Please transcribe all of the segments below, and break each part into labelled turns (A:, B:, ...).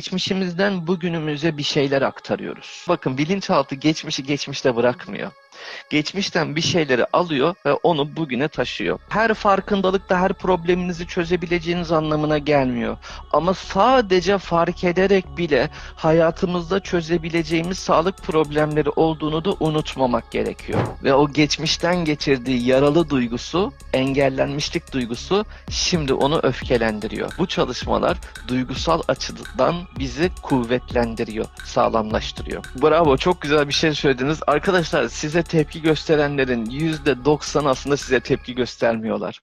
A: geçmişimizden bugünümüze bir şeyler aktarıyoruz. Bakın bilinçaltı geçmişi geçmişte bırakmıyor. Geçmişten bir şeyleri alıyor ve onu bugüne taşıyor. Her farkındalıkta her probleminizi çözebileceğiniz anlamına gelmiyor. Ama sadece fark ederek bile hayatımızda çözebileceğimiz sağlık problemleri olduğunu da unutmamak gerekiyor. Ve o geçmişten geçirdiği yaralı duygusu, engellenmişlik duygusu şimdi onu öfkelendiriyor. Bu çalışmalar duygusal açıdan bizi kuvvetlendiriyor, sağlamlaştırıyor. Bravo, çok güzel bir şey söylediniz. Arkadaşlar size tepki gösterenlerin %90 aslında size tepki göstermiyorlar.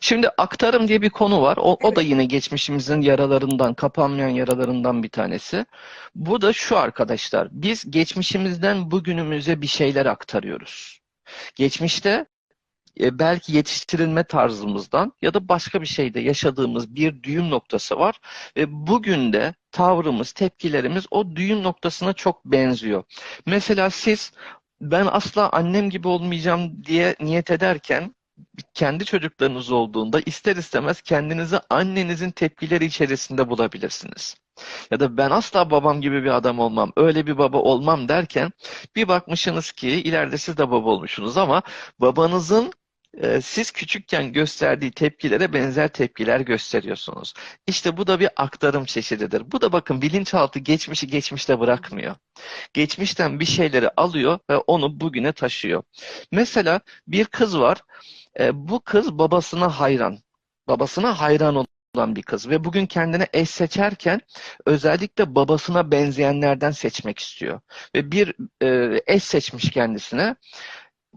A: Şimdi aktarım diye bir konu var. O, o da yine geçmişimizin yaralarından, kapanmayan yaralarından bir tanesi. Bu da şu arkadaşlar. Biz geçmişimizden bugünümüze bir şeyler aktarıyoruz. Geçmişte e, belki yetiştirilme tarzımızdan ya da başka bir şeyde yaşadığımız bir düğüm noktası var ve bugün de tavrımız, tepkilerimiz o düğüm noktasına çok benziyor. Mesela siz ben asla annem gibi olmayacağım diye niyet ederken kendi çocuklarınız olduğunda ister istemez kendinizi annenizin tepkileri içerisinde bulabilirsiniz. Ya da ben asla babam gibi bir adam olmam, öyle bir baba olmam derken bir bakmışsınız ki ileride siz de baba olmuşsunuz ama babanızın e, siz küçükken gösterdiği tepkilere benzer tepkiler gösteriyorsunuz. İşte bu da bir aktarım çeşididir. Bu da bakın bilinçaltı geçmişi geçmişte bırakmıyor. Geçmişten bir şeyleri alıyor ve onu bugüne taşıyor. Mesela bir kız var. E, bu kız babasına hayran. Babasına hayran olan bir kız ve bugün kendine eş seçerken özellikle babasına benzeyenlerden seçmek istiyor. Ve bir e, eş seçmiş kendisine.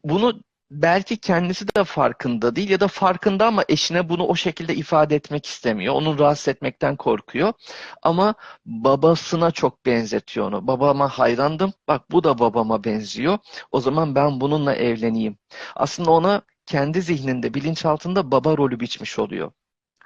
A: Bunu belki kendisi de farkında değil ya da farkında ama eşine bunu o şekilde ifade etmek istemiyor. Onu rahatsız etmekten korkuyor. Ama babasına çok benzetiyor onu. Babama hayrandım. Bak bu da babama benziyor. O zaman ben bununla evleneyim. Aslında ona kendi zihninde, bilinçaltında baba rolü biçmiş oluyor.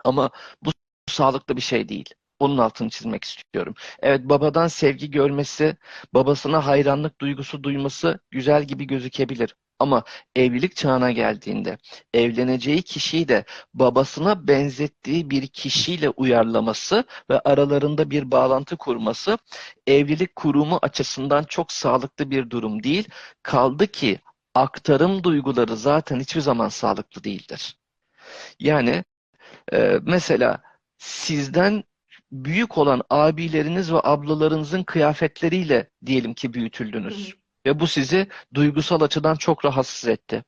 A: Ama bu sağlıklı bir şey değil. Onun altını çizmek istiyorum. Evet babadan sevgi görmesi, babasına hayranlık duygusu duyması güzel gibi gözükebilir. Ama evlilik çağına geldiğinde evleneceği kişiyi de babasına benzettiği bir kişiyle uyarlaması ve aralarında bir bağlantı kurması evlilik kurumu açısından çok sağlıklı bir durum değil. Kaldı ki aktarım duyguları zaten hiçbir zaman sağlıklı değildir. Yani e, mesela sizden büyük olan abileriniz ve ablalarınızın kıyafetleriyle diyelim ki büyütüldünüz. Ve bu sizi duygusal açıdan çok rahatsız etti.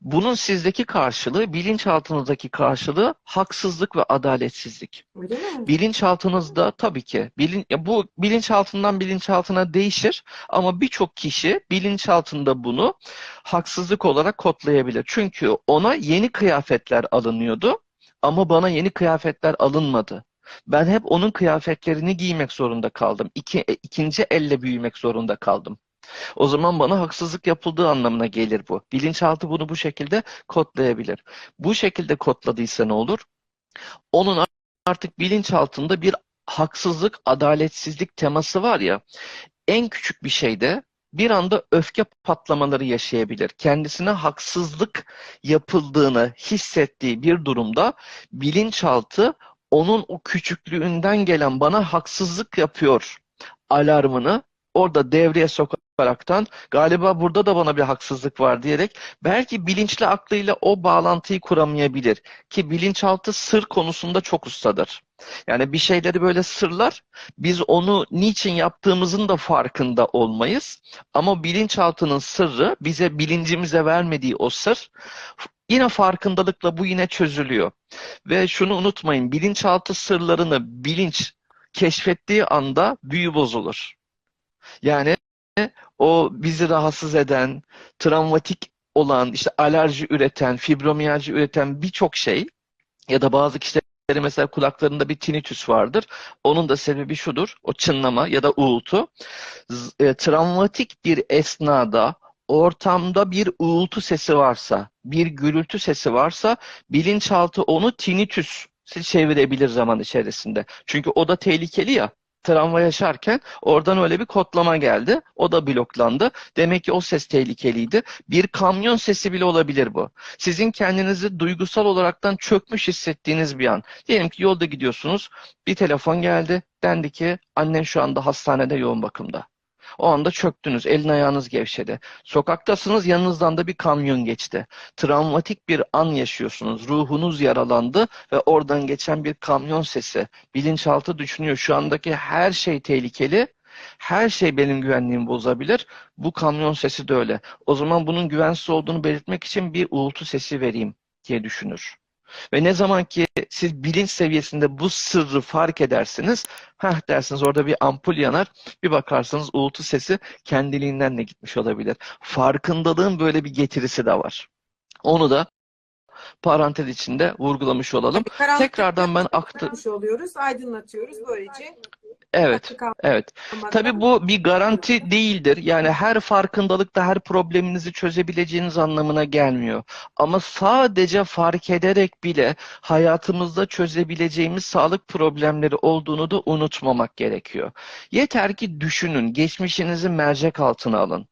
A: Bunun sizdeki karşılığı, bilinçaltınızdaki karşılığı haksızlık ve adaletsizlik.
B: Öyle mi?
A: Bilinçaltınızda tabii ki bilin, ya bu bilinçaltından bilinçaltına değişir ama birçok kişi bilinçaltında bunu haksızlık olarak kodlayabilir. Çünkü ona yeni kıyafetler alınıyordu ama bana yeni kıyafetler alınmadı. Ben hep onun kıyafetlerini giymek zorunda kaldım. İki, ikinci elle büyümek zorunda kaldım. O zaman bana haksızlık yapıldığı anlamına gelir bu. Bilinçaltı bunu bu şekilde kodlayabilir. Bu şekilde kodladıysa ne olur? Onun artık bilinçaltında bir haksızlık, adaletsizlik teması var ya, en küçük bir şeyde bir anda öfke patlamaları yaşayabilir. Kendisine haksızlık yapıldığını hissettiği bir durumda bilinçaltı onun o küçüklüğünden gelen bana haksızlık yapıyor alarmını orada devreye sokaraktan galiba burada da bana bir haksızlık var diyerek belki bilinçli aklıyla o bağlantıyı kuramayabilir. Ki bilinçaltı sır konusunda çok ustadır. Yani bir şeyleri böyle sırlar, biz onu niçin yaptığımızın da farkında olmayız. Ama bilinçaltının sırrı bize bilincimize vermediği o sır yine farkındalıkla bu yine çözülüyor. Ve şunu unutmayın, bilinçaltı sırlarını bilinç keşfettiği anda büyü bozulur. Yani o bizi rahatsız eden, travmatik olan, işte alerji üreten, fibromiyalji üreten birçok şey ya da bazı kişilerin mesela kulaklarında bir tinnitus vardır. Onun da sebebi şudur, o çınlama ya da uğultu. E, travmatik bir esnada ortamda bir uğultu sesi varsa, bir gürültü sesi varsa bilinçaltı onu tinnitus çevirebilir zaman içerisinde. Çünkü o da tehlikeli ya. Travma yaşarken oradan öyle bir kodlama geldi. O da bloklandı. Demek ki o ses tehlikeliydi. Bir kamyon sesi bile olabilir bu. Sizin kendinizi duygusal olaraktan çökmüş hissettiğiniz bir an. Diyelim ki yolda gidiyorsunuz. Bir telefon geldi. Dendi ki annen şu anda hastanede yoğun bakımda. O anda çöktünüz. Elin ayağınız gevşedi. Sokaktasınız yanınızdan da bir kamyon geçti. Travmatik bir an yaşıyorsunuz. Ruhunuz yaralandı ve oradan geçen bir kamyon sesi. Bilinçaltı düşünüyor. Şu andaki her şey tehlikeli. Her şey benim güvenliğimi bozabilir. Bu kamyon sesi de öyle. O zaman bunun güvensiz olduğunu belirtmek için bir uğultu sesi vereyim diye düşünür. Ve ne zaman ki siz bilinç seviyesinde bu sırrı fark edersiniz, heh dersiniz orada bir ampul yanar, bir bakarsanız uğultu sesi kendiliğinden de gitmiş olabilir. Farkındalığın böyle bir getirisi de var. Onu da parantez içinde vurgulamış olalım.
B: Karanlıkta
A: Tekrardan ben aktı...
B: oluyoruz, aydınlatıyoruz böylece.
A: Evet, evet. Tabii bu bir garanti değildir. Yani her farkındalıkta her probleminizi çözebileceğiniz anlamına gelmiyor. Ama sadece fark ederek bile hayatımızda çözebileceğimiz sağlık problemleri olduğunu da unutmamak gerekiyor. Yeter ki düşünün, geçmişinizi mercek altına alın.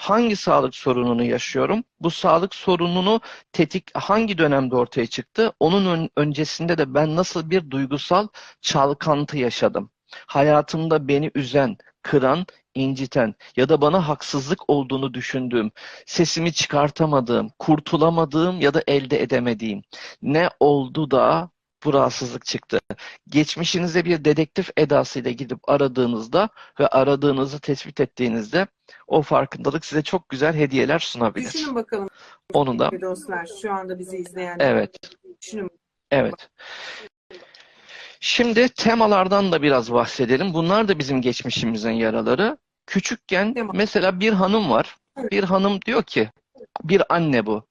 A: Hangi sağlık sorununu yaşıyorum? Bu sağlık sorununu tetik hangi dönemde ortaya çıktı? Onun ön- öncesinde de ben nasıl bir duygusal çalkantı yaşadım? Hayatımda beni üzen, kıran, inciten ya da bana haksızlık olduğunu düşündüğüm, sesimi çıkartamadığım, kurtulamadığım ya da elde edemediğim ne oldu da bu rahatsızlık çıktı? Geçmişinize bir dedektif edasıyla gidip aradığınızda ve aradığınızı tespit ettiğinizde o farkındalık size çok güzel hediyeler sunabilir.
B: Düşünün bakalım
A: Onu da
B: dostlar, şu anda bizi izleyenler.
A: evet.
B: Düşünün.
A: Evet. Şimdi temalardan da biraz bahsedelim. Bunlar da bizim geçmişimizin yaraları. Küçükken
B: Tema.
A: mesela bir hanım var. Bir hanım diyor ki, bir anne bu.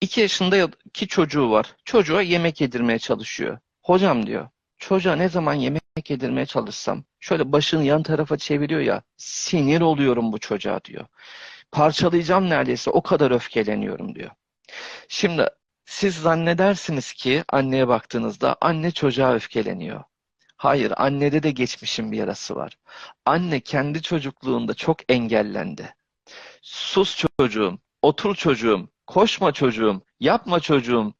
A: İki yaşındaki çocuğu var. Çocuğa yemek yedirmeye çalışıyor. Hocam diyor, çocuğa ne zaman yemek yedirmeye çalışsam, şöyle başını yan tarafa çeviriyor ya, sinir oluyorum bu çocuğa diyor. Parçalayacağım neredeyse, o kadar öfkeleniyorum diyor. Şimdi siz zannedersiniz ki anneye baktığınızda anne çocuğa öfkeleniyor. Hayır, annede de geçmişin bir yarası var. Anne kendi çocukluğunda çok engellendi. Sus çocuğum, otur çocuğum, koşma çocuğum, yapma çocuğum,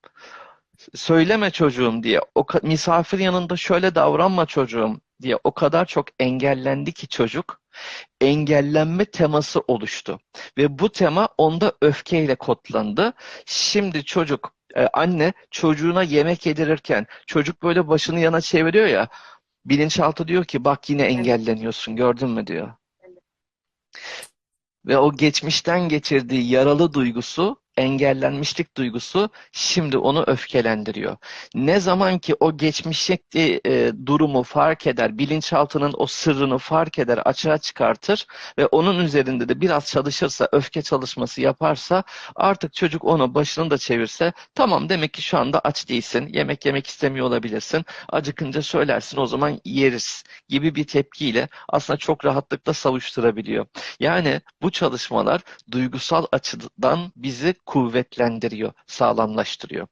A: söyleme çocuğum diye, o misafir yanında şöyle davranma çocuğum diye o kadar çok engellendi ki çocuk, engellenme teması oluştu. Ve bu tema onda öfkeyle kodlandı. Şimdi çocuk, e, anne çocuğuna yemek yedirirken çocuk böyle başını yana çeviriyor ya, bilinçaltı diyor ki bak yine engelleniyorsun gördün mü diyor. Ve o geçmişten geçirdiği yaralı duygusu, engellenmişlik duygusu şimdi onu öfkelendiriyor. Ne zaman ki o geçmişteki e, durumu fark eder, bilinçaltının o sırrını fark eder, açığa çıkartır ve onun üzerinde de biraz çalışırsa, öfke çalışması yaparsa artık çocuk onu başını da çevirse tamam demek ki şu anda aç değilsin, yemek yemek istemiyor olabilirsin, acıkınca söylersin o zaman yeriz gibi bir tepkiyle aslında çok rahatlıkla savuşturabiliyor. Yani bu çalışmalar duygusal açıdan bizi kuvvetlendiriyor, sağlamlaştırıyor.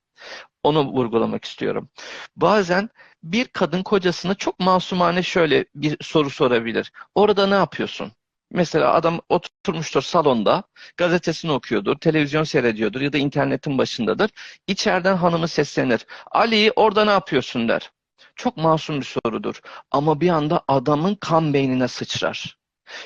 A: Onu vurgulamak istiyorum. Bazen bir kadın kocasına çok masumane şöyle bir soru sorabilir. Orada ne yapıyorsun? Mesela adam oturmuştur salonda, gazetesini okuyordur, televizyon seyrediyordur ya da internetin başındadır. İçeriden hanımı seslenir. Ali orada ne yapıyorsun der. Çok masum bir sorudur. Ama bir anda adamın kan beynine sıçrar.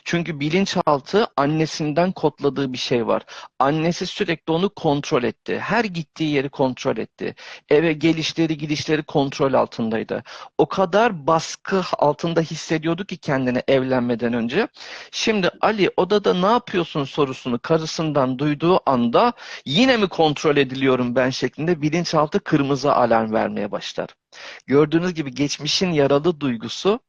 A: Çünkü bilinçaltı annesinden kodladığı bir şey var. Annesi sürekli onu kontrol etti. Her gittiği yeri kontrol etti. Eve gelişleri gidişleri kontrol altındaydı. O kadar baskı altında hissediyordu ki kendini evlenmeden önce. Şimdi Ali odada ne yapıyorsun sorusunu karısından duyduğu anda yine mi kontrol ediliyorum ben şeklinde bilinçaltı kırmızı alarm vermeye başlar. Gördüğünüz gibi geçmişin yaralı duygusu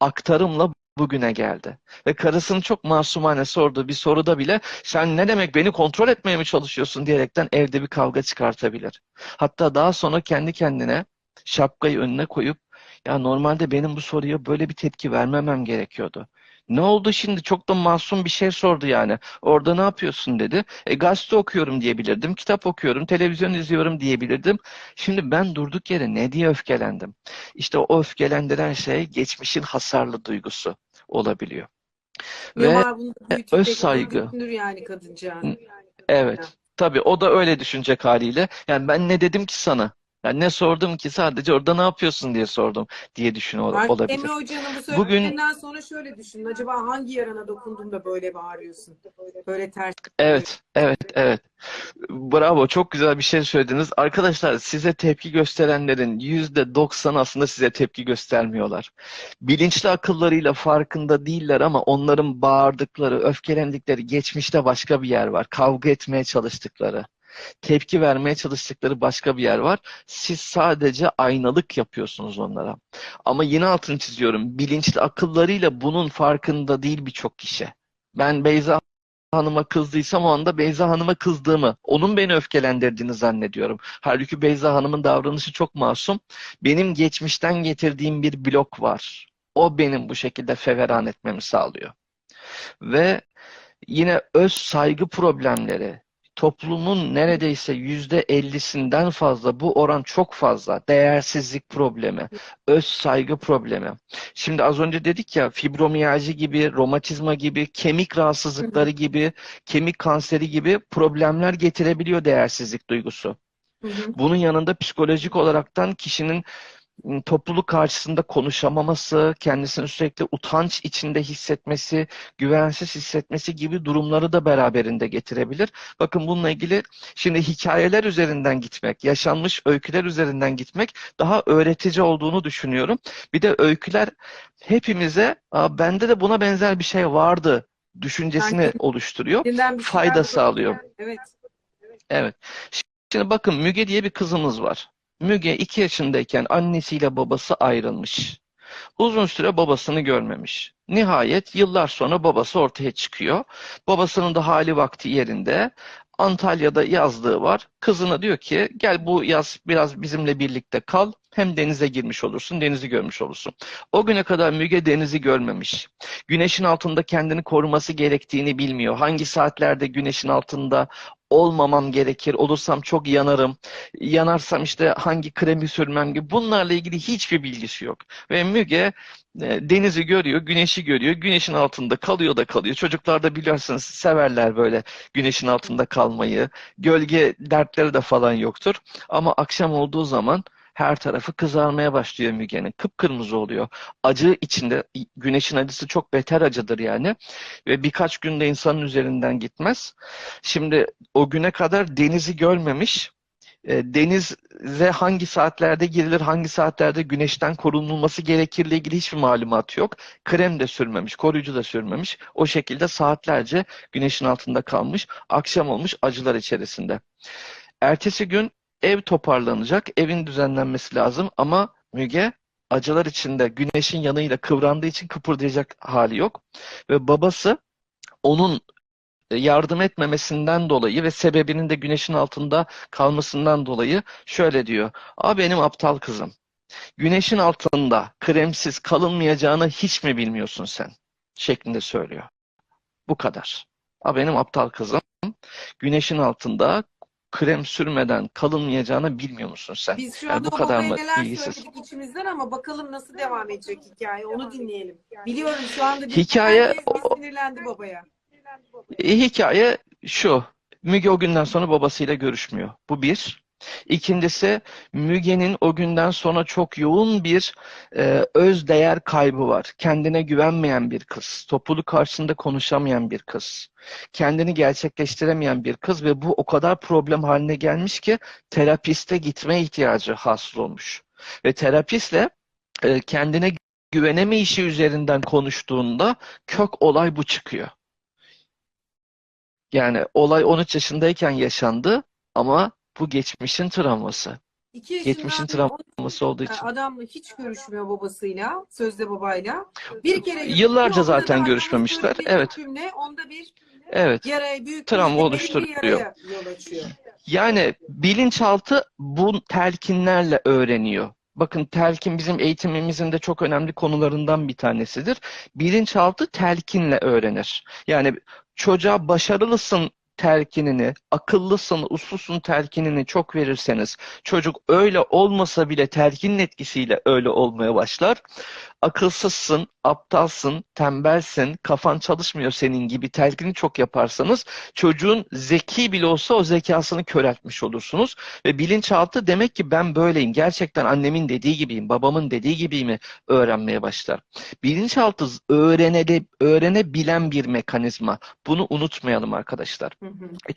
A: aktarımla bugüne geldi. Ve karısının çok masumane sorduğu bir soruda bile sen ne demek beni kontrol etmeye mi çalışıyorsun diyerekten evde bir kavga çıkartabilir. Hatta daha sonra kendi kendine şapkayı önüne koyup ya normalde benim bu soruya böyle bir tepki vermemem gerekiyordu. Ne oldu şimdi? Çok da masum bir şey sordu yani. Orada ne yapıyorsun dedi. E, gazete okuyorum diyebilirdim, kitap okuyorum, televizyon izliyorum diyebilirdim. Şimdi ben durduk yere ne diye öfkelendim? İşte o öfkelendiren şey geçmişin hasarlı duygusu olabiliyor. Ve
B: bunda büyütecek
A: öz saygı.
B: yani kadıncağız.
A: evet, tabii o da öyle düşünecek haliyle. Yani ben ne dedim ki sana? Yani ne sordum ki sadece orada ne yapıyorsun diye sordum diye düşünüyor
B: Artık
A: olabilir.
B: Emre Hoca'nın bu
A: Bugün-
B: sonra şöyle düşünün. Acaba hangi yarana dokundun da böyle bağırıyorsun? Böyle ters.
A: Evet, evet, evet. Bravo, çok güzel bir şey söylediniz. Arkadaşlar size tepki gösterenlerin yüzde doksan aslında size tepki göstermiyorlar. Bilinçli akıllarıyla farkında değiller ama onların bağırdıkları, öfkelendikleri geçmişte başka bir yer var. Kavga etmeye çalıştıkları, tepki vermeye çalıştıkları başka bir yer var. Siz sadece aynalık yapıyorsunuz onlara. Ama yine altını çiziyorum. Bilinçli akıllarıyla bunun farkında değil birçok kişi. Ben Beyza Hanım'a kızdıysam o anda Beyza Hanım'a kızdığımı, onun beni öfkelendirdiğini zannediyorum. Halbuki Beyza Hanım'ın davranışı çok masum. Benim geçmişten getirdiğim bir blok var. O benim bu şekilde feveran etmemi sağlıyor. Ve yine öz saygı problemleri, toplumun neredeyse yüzde ellisinden fazla, bu oran çok fazla, değersizlik problemi, öz saygı problemi. Şimdi az önce dedik ya fibromiyalji gibi, romatizma gibi, kemik rahatsızlıkları gibi, kemik kanseri gibi problemler getirebiliyor değersizlik duygusu. Bunun yanında psikolojik olaraktan kişinin topluluk karşısında konuşamaması, kendisini sürekli utanç içinde hissetmesi, güvensiz hissetmesi gibi durumları da beraberinde getirebilir. Bakın bununla ilgili şimdi hikayeler üzerinden gitmek, yaşanmış öyküler üzerinden gitmek daha öğretici olduğunu düşünüyorum. Bir de öyküler hepimize, bende de buna benzer bir şey vardı düşüncesini
B: Sanki
A: oluşturuyor. Fayda sağlıyor.
B: Evet.
A: Evet. Şimdi bakın Müge diye bir kızımız var. Müge 2 yaşındayken annesiyle babası ayrılmış. Uzun süre babasını görmemiş. Nihayet yıllar sonra babası ortaya çıkıyor. Babasının da hali vakti yerinde. Antalya'da yazlığı var. Kızına diyor ki gel bu yaz biraz bizimle birlikte kal. Hem denize girmiş olursun, denizi görmüş olursun. O güne kadar Müge denizi görmemiş. Güneşin altında kendini koruması gerektiğini bilmiyor. Hangi saatlerde güneşin altında olmamam gerekir, olursam çok yanarım, yanarsam işte hangi kremi sürmem gibi bunlarla ilgili hiçbir bilgisi yok. Ve Müge e, denizi görüyor, güneşi görüyor, güneşin altında kalıyor da kalıyor. Çocuklar da biliyorsunuz severler böyle güneşin altında kalmayı. Gölge dertleri de falan yoktur. Ama akşam olduğu zaman her tarafı kızarmaya başlıyor Müge'nin. Kıpkırmızı oluyor. Acı içinde, güneşin acısı çok beter acıdır yani. Ve birkaç günde insanın üzerinden gitmez. Şimdi o güne kadar denizi görmemiş. E, Denize hangi saatlerde girilir, hangi saatlerde güneşten korunulması gerekirle ilgili hiçbir malumat yok. Krem de sürmemiş, koruyucu da sürmemiş. O şekilde saatlerce güneşin altında kalmış. Akşam olmuş acılar içerisinde. Ertesi gün ev toparlanacak, evin düzenlenmesi lazım ama Müge acılar içinde güneşin yanıyla kıvrandığı için kıpırdayacak hali yok. Ve babası onun e, yardım etmemesinden dolayı ve sebebinin de güneşin altında kalmasından dolayı şöyle diyor. Aa benim aptal kızım. Güneşin altında kremsiz kalınmayacağını hiç mi bilmiyorsun sen? Şeklinde söylüyor. Bu kadar. Aa benim aptal kızım. Güneşin altında krem sürmeden kalınmayacağını bilmiyor musun sen?
B: Biz şu
A: Yani
B: anda
A: bu
B: o
A: kadar mı bilgisiz?
B: içimizden ama bakalım nasıl devam edecek hikaye. Onu dinleyelim. Biliyorum şu anda bir
A: Hikaye-
B: bir sinirlendi babaya.
A: E, hikaye şu. Müge o günden sonra babasıyla görüşmüyor. Bu bir. İkincisi Müge'nin o günden sonra çok yoğun bir e, öz değer kaybı var. Kendine güvenmeyen bir kız. Topluluk karşısında konuşamayan bir kız. Kendini gerçekleştiremeyen bir kız ve bu o kadar problem haline gelmiş ki terapiste gitme ihtiyacı hasıl olmuş. Ve terapistle e, kendine güveneme işi üzerinden konuştuğunda kök olay bu çıkıyor. Yani olay 13 yaşındayken yaşandı ama bu geçmişin travması.
B: İki
A: Geçmişin travması olduğu için.
B: Adamla hiç görüşmüyor babasıyla, sözde babayla. Bir kere
A: Yıllarca zaten görüşmemişler. Evet.
B: Cümle, onda bir
A: Evet.
B: yaraya büyük
A: Travma oluşturuyor. Yani bilinçaltı bu telkinlerle öğreniyor. bakın telkin bizim eğitimimizin de çok önemli konularından bir tanesidir. Bilinçaltı telkinle öğrenir. Yani çocuğa başarılısın telkinini, akıllısın, uslusun telkinini çok verirseniz, çocuk öyle olmasa bile telkinin etkisiyle öyle olmaya başlar. Akılsızsın, aptalsın, tembelsin, kafan çalışmıyor senin gibi telkini çok yaparsanız, çocuğun zeki bile olsa o zekasını köreltmiş olursunuz. Ve bilinçaltı demek ki ben böyleyim, gerçekten annemin dediği gibiyim, babamın dediği gibiyim öğrenmeye başlar. Bilinçaltı öğrenele, öğrenebilen bir mekanizma. Bunu unutmayalım arkadaşlar.
B: Hı hı.
A: E,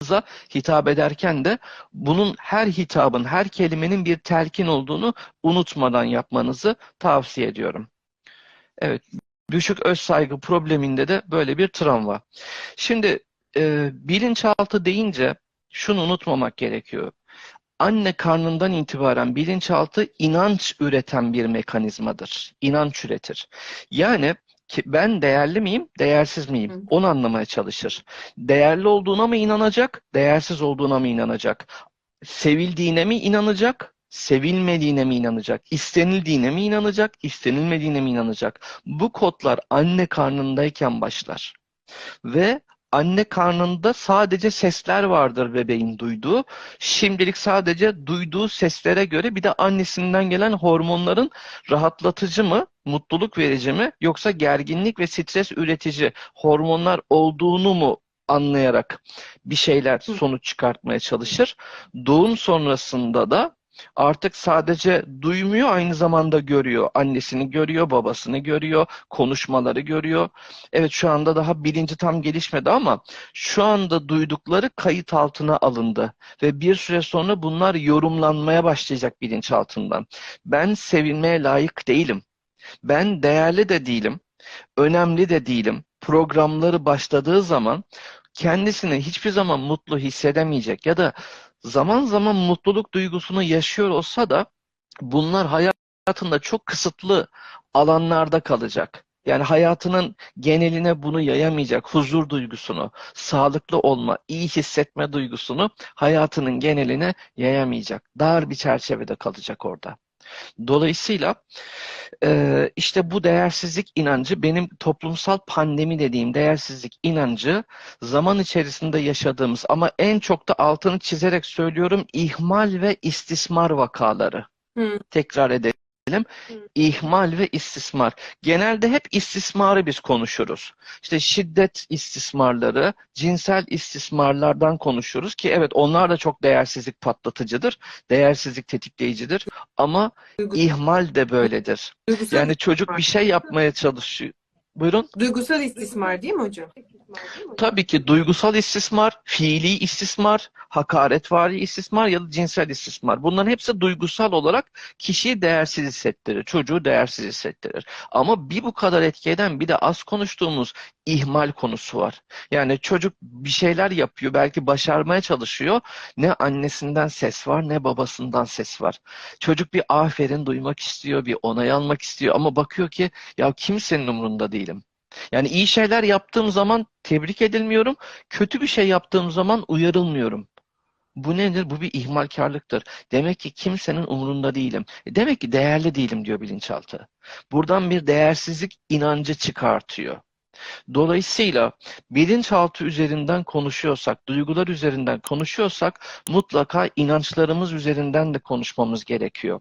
A: çocuklarınıza hitap ederken de bunun her hitabın, her kelimenin bir telkin olduğunu unutmadan yapmanızı tavsiye ediyorum. Evet, düşük öz saygı probleminde de böyle bir travma. Şimdi e, bilinçaltı deyince şunu unutmamak gerekiyor. Anne karnından itibaren bilinçaltı inanç üreten bir mekanizmadır. İnanç üretir. Yani ben değerli miyim, değersiz miyim?
B: Hı.
A: Onu anlamaya çalışır. Değerli olduğuna mı inanacak, değersiz olduğuna mı inanacak? Sevildiğine mi inanacak, sevilmediğine mi inanacak? İstenildiğine mi inanacak, istenilmediğine mi inanacak? Bu kodlar anne karnındayken başlar. Ve anne karnında sadece sesler vardır bebeğin duyduğu. Şimdilik sadece duyduğu seslere göre bir de annesinden gelen hormonların rahatlatıcı mı, mutluluk verici mi yoksa gerginlik ve stres üretici hormonlar olduğunu mu anlayarak bir şeyler sonuç çıkartmaya çalışır. Doğum sonrasında da artık sadece duymuyor aynı zamanda görüyor. Annesini görüyor, babasını görüyor, konuşmaları görüyor. Evet şu anda daha bilinci tam gelişmedi ama şu anda duydukları kayıt altına alındı ve bir süre sonra bunlar yorumlanmaya başlayacak bilinçaltından. Ben sevilmeye layık değilim. Ben değerli de değilim. Önemli de değilim. Programları başladığı zaman kendisini hiçbir zaman mutlu hissedemeyecek ya da zaman zaman mutluluk duygusunu yaşıyor olsa da bunlar hayatında çok kısıtlı alanlarda kalacak. Yani hayatının geneline bunu yayamayacak. Huzur duygusunu, sağlıklı olma, iyi hissetme duygusunu hayatının geneline yayamayacak. Dar bir çerçevede kalacak orada. Dolayısıyla e, işte bu değersizlik inancı benim toplumsal pandemi dediğim değersizlik inancı zaman içerisinde yaşadığımız ama en çok da altını çizerek söylüyorum ihmal ve istismar vakaları.
B: Hı.
A: Tekrar edelim.
B: Hı.
A: İhmal ve istismar. Genelde hep istismarı biz konuşuruz. İşte şiddet istismarları, cinsel istismarlardan konuşuruz ki evet onlar da çok değersizlik patlatıcıdır, değersizlik tetikleyicidir ama ihmal de böyledir. Yani çocuk bir şey yapmaya çalışıyor. Buyurun.
B: duygusal istismar değil mi hocam?
A: Tabii ki duygusal istismar, fiili istismar, hakaretvari istismar ya da cinsel istismar. Bunların hepsi duygusal olarak kişiyi değersiz hissettirir, çocuğu değersiz hissettirir. Ama bir bu kadar etki eden bir de az konuştuğumuz ihmal konusu var. Yani çocuk bir şeyler yapıyor, belki başarmaya çalışıyor. Ne annesinden ses var, ne babasından ses var. Çocuk bir aferin duymak istiyor, bir onay almak istiyor ama bakıyor ki ya kimsenin umurunda değilim. Yani iyi şeyler yaptığım zaman tebrik edilmiyorum, kötü bir şey yaptığım zaman uyarılmıyorum. Bu nedir? Bu bir ihmalkarlıktır. Demek ki kimsenin umurunda değilim. E Demek ki değerli değilim diyor bilinçaltı. Buradan bir değersizlik inancı çıkartıyor. Dolayısıyla bilinçaltı üzerinden konuşuyorsak, duygular üzerinden konuşuyorsak mutlaka inançlarımız üzerinden de konuşmamız gerekiyor.